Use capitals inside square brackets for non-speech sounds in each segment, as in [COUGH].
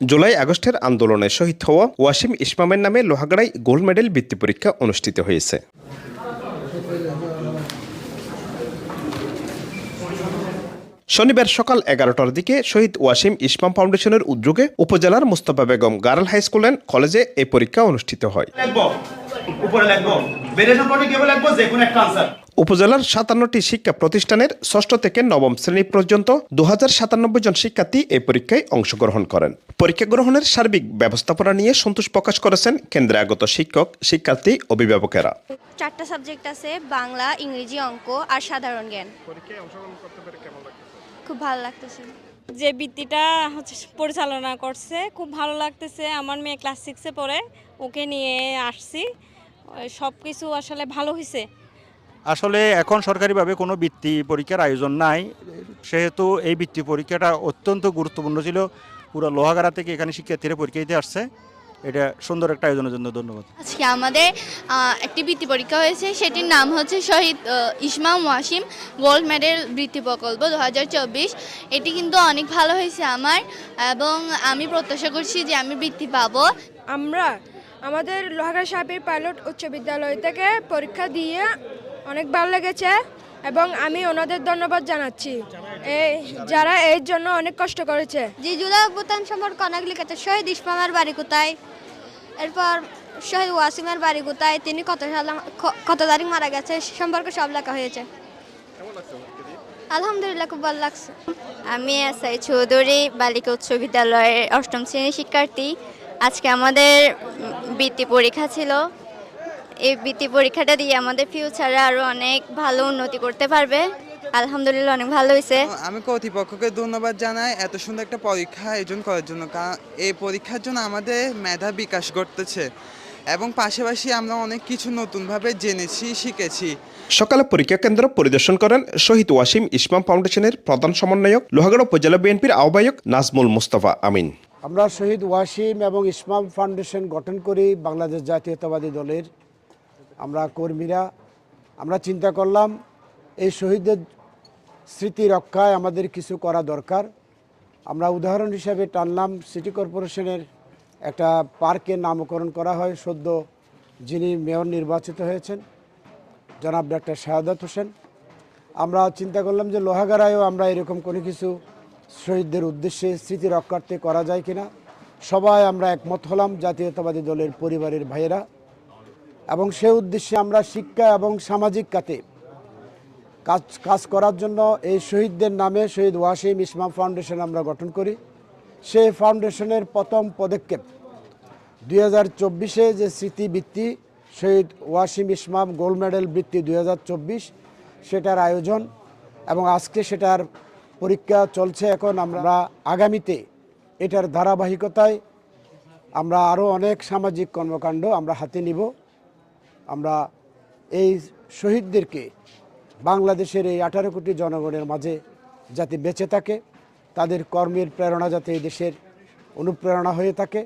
জুলাই আগস্টের আন্দোলনে শহীদ হওয়া ওয়াসিম ইসমামের নামে লোহাগাড়ায় গোল্ড মেডেল বৃত্তি পরীক্ষা অনুষ্ঠিত হয়েছে। শনিবার সকাল এগারোটার দিকে শহীদ ওয়াসিম ইসমাম ফাউন্ডেশনের উদ্যোগে উপজেলার Mustafa Begum girl high school and কলেজে এই পরীক্ষা অনুষ্ঠিত হয়। উপজেলার সাতান্নটি শিক্ষা প্রতিষ্ঠানের ষষ্ঠ থেকে নবম শ্রেণি পর্যন্ত দু সাতানব্বই জন শিক্ষার্থী এই পরীক্ষায় অংশগ্রহণ করেন। পরীক্ষা গ্রহণের সার্বিক ব্যবস্থাপনা নিয়ে সন্তোষ প্রকাশ করেছেন কেন্দ্রে আগত শিক্ষক শিক্ষার্থী অভিভাবকেরা। চারটা সাবজেক্ট আছে বাংলা ইংরেজি অঙ্ক আর সাধারণ জ্ঞান। খুব ভালো লাগতেছে। যে বৃত্তিটা হচ্ছে পরিচালনা করছে খুব ভালো লাগতেছে। আমার মেয়ে ক্লাস সিক্সে পড়ে ওকে নিয়ে আসছি। সব কিছু আসলে ভালো হয়েছে আসলে এখন সরকারিভাবে কোনো বৃত্তি পরীক্ষার আয়োজন নাই। সেহেতু এই বৃত্তি পরীক্ষাটা অত্যন্ত গুরুত্বপূর্ণ ছিল। পুরো লোহাগাড়া থেকে এখানে শিক্ষার্থীরা পরীক্ষা দিতে আসছে। এটা সুন্দর একটা আয়োজনের জন্য ধন্যবাদ। আজকে আমাদের একটি বৃত্তি পরীক্ষা হয়েছে। সেটির নাম হচ্ছে শহীদ আহ, ইসমাম ওয়াসিম গোল্ড মেডেল বৃত্তি প্রকল্প দু হাজার চব্বিশ। এটি কিন্তু অনেক ভালো হয়েছে আমার এবং আমি প্রত্যাশা করছি যে আমি বৃত্তি পাবো। আমরা আমাদের লোহাগাড়া সাহেবের পাইলট উচ্চ বিদ্যালয় থেকে পরীক্ষা দিয়ে অনেক ভালো লেগেছে এবং আমি ওনাদের ধন্যবাদ জানাচ্ছি। এই যারা এর জন্য অনেক কষ্ট করেছে। জি জুলাই অভ্যুত্থান সম্পর্কে অনেক লিখেছে। শহীদ ইসমামের বাড়ি কোথায়? এরপর শহীদ ওয়াসিমের বাড়ি কোথায়? তিনি কত সাল কত তারিখ মারা গেছে? সে সম্পর্কে সব লেখা হয়েছে। আলহামদুলিল্লাহ খুব ভালো লাগছে। আমি এসআই চৌধুরী বালিকা উচ্চ বিদ্যালয়ের অষ্টম শ্রেণির শিক্ষার্থী। আজকে আমাদের বৃত্তি পরীক্ষা ছিল। এই বৃত্তি পরীক্ষাটা দিয়ে আমাদের ফিউচারে আরও অনেক ভালো উন্নতি করতে পারবে। আলহামদুলিল্লাহ অনেক ভালো হয়েছে আমি কর্তৃপক্ষকে ধন্যবাদ জানাই এত সুন্দর একটা পরীক্ষা আয়োজন করার জন্য কারণ এই পরীক্ষার জন্য আমাদের মেধা বিকাশ ঘটতেছে এবং পাশাপাশি আমরা অনেক কিছু নতুনভাবে জেনেছি শিখেছি। সকালে পরীক্ষা কেন্দ্র পরিদর্শন করেন শহীদ ওয়াসিম ইসমাম ফাউন্ডেশনের প্রধান সমন্বয়ক লোহাগড়া উপজেলা বিএনপির আহ্বায়ক নাজমুল মুস্তফা আমিন। আমরা শহীদ ওয়াসিম এবং ইসমাম ফাউন্ডেশন গঠন করি বাংলাদেশ জাতীয়তাবাদী দলের আমরা কর্মীরা, আমরা চিন্তা করলাম এই শহীদদের স্মৃতি রক্ষায় আমাদের কিছু করা দরকার। আমরা উদাহরণ হিসাবে টানলাম, সিটি কর্পোরেশনের একটা পার্কের নামকরণ করা হয়, সদ্য যিনি মেয়র নির্বাচিত হয়েছেন, জনাব ডাক্তার শাহাদাত হোসেন। আমরা চিন্তা করলাম যে লোহাগাড়ায়ও আমরা এরকম কোনো কিছু শহীদদের উদ্দেশ্যে স্মৃতি রক্ষার্থে করা যায় কিনা। সবাই আমরা একমত হলাম জাতীয়তাবাদী দলের পরিবারের ভাইয়েরা। এবং সে উদ্দেশ্যে আমরা শিক্ষা এবং সামাজিক কাতে কাজ কাজ করার জন্য এই শহীদদের নামে শহীদ ওয়াসিম ইসমাম ফাউন্ডেশন আমরা গঠন করি। সেই ফাউন্ডেশনের প্রথম পদক্ষেপ দুই হাজার চব্বিশে যে স্মৃতিবৃত্তি শহীদ ওয়াসিম ইসমাম গোল্ড মেডেল বৃত্তি দুই হাজার চব্বিশ, সেটার আয়োজন এবং আজকে সেটার পরীক্ষা চলছে এখন আমরা আগামীতে এটার ধারাবাহিকতায় আমরা আরও অনেক সামাজিক কর্মকাণ্ড আমরা হাতে নিব। আমরা এই শহীদদেরকে বাংলাদেশের এই আঠারো কোটি জনগণের মাঝে যাতে বেঁচে থাকে, তাদের কর্মের প্রেরণা যাতে এই দেশের অনুপ্রেরণা হয়ে থাকে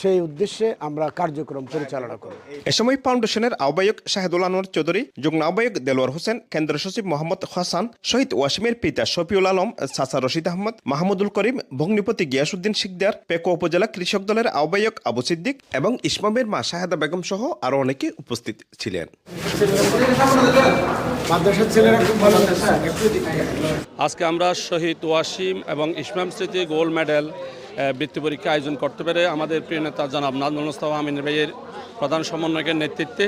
সেই উদ্দেশ্যে আমরা কার্যক্রম পরিচালনা করব। এ সময় ফাউন্ডেশনের আহ্বায়ক শাহেদুল আনোয়ার চৌধুরী যুগ্ম আহ্বায়ক দেলোয়ার হোসেন কেন্দ্র সচিব মোহাম্মদ হাসান শহীদ ওয়াসিমের পিতা শফিউল আলম সাসা রশিদ আহমদ মাহমুদুল করিম ভগ্নিপতি গিয়াসুদ্দিন শিকদার পেকো উপজেলা কৃষক দলের আহ্বায়ক আবু সিদ্দিক এবং ইসমামের মা শাহেদা বেগম সহ আরও অনেকে উপস্থিত ছিলেন। আজকে আমরা শহীদ ওয়াসিম এবং ইসলাম স্মৃতি গোল্ড মেডেল বৃত্তি পরীক্ষা আয়োজন করতে পেরে আমাদের প্রিয় নেতা জনাব নাজমুল আমিন ভাইয়ের প্রধান সমন্বয়কের নেতৃত্বে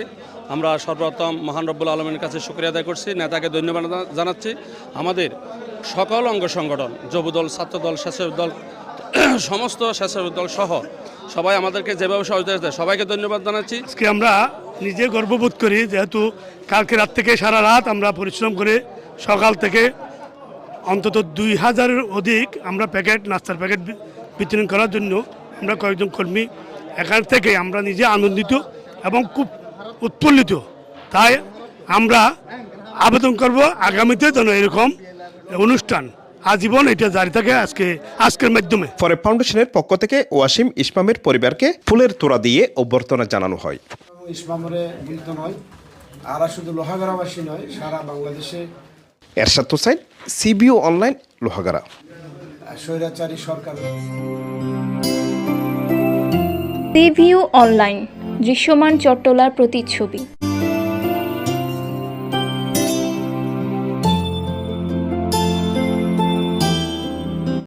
আমরা সর্বপ্রথম মহান রব্বুল আলমের কাছে শুক্রিয়া আদায় করছি। নেতাকে ধন্যবাদ জানাচ্ছি। আমাদের সকল অঙ্গ সংগঠন, যুবদল, ছাত্রদল স্বেচ্ছাসেবক দল [CLEARS THROAT] সমস্ত স্বেচ্ছাসেবক দল সহ সবাই আমাদেরকে যেভাবে সহযোগিতা সবাইকে ধন্যবাদ জানাচ্ছি। আজকে আমরা নিজে গর্ববোধ করি, যেহেতু কালকে রাত থেকে সারা রাত আমরা পরিশ্রম করে সকাল থেকে অন্তত দুই হাজারের অধিক আমরা প্যাকেট, নাস্তার প্যাকেট বিতরণ করার জন্য আমরা কয়েকজন কর্মী এখান থেকে আমরা নিজে আনন্দিত এবং খুব উৎফুল্লিত। তাই আমরা আবেদন করব আগামীতে যেন এরকম অনুষ্ঠান আজীবন এটা জারি থাকে আজকে আজকের মাধ্যমে। পরে ফাউন্ডেশনের পক্ষ থেকে ওয়াসিম ইসমামের পরিবারকে ফুলের তোড়া দিয়ে অভ্যর্থনা জানানো হয়। ইসমামরে মিলিত নয় আর শুধু লোহাগড়াবাসী নয় সারা বাংলাদেশে। এরশাদ হোসাইন সিবিও অনলাইন লোহাগাড়া। স্বৈরাচারী সরকার। সিভিউ অনলাইন দৃশ্যমান চট্টলার প্রতিচ্ছবি।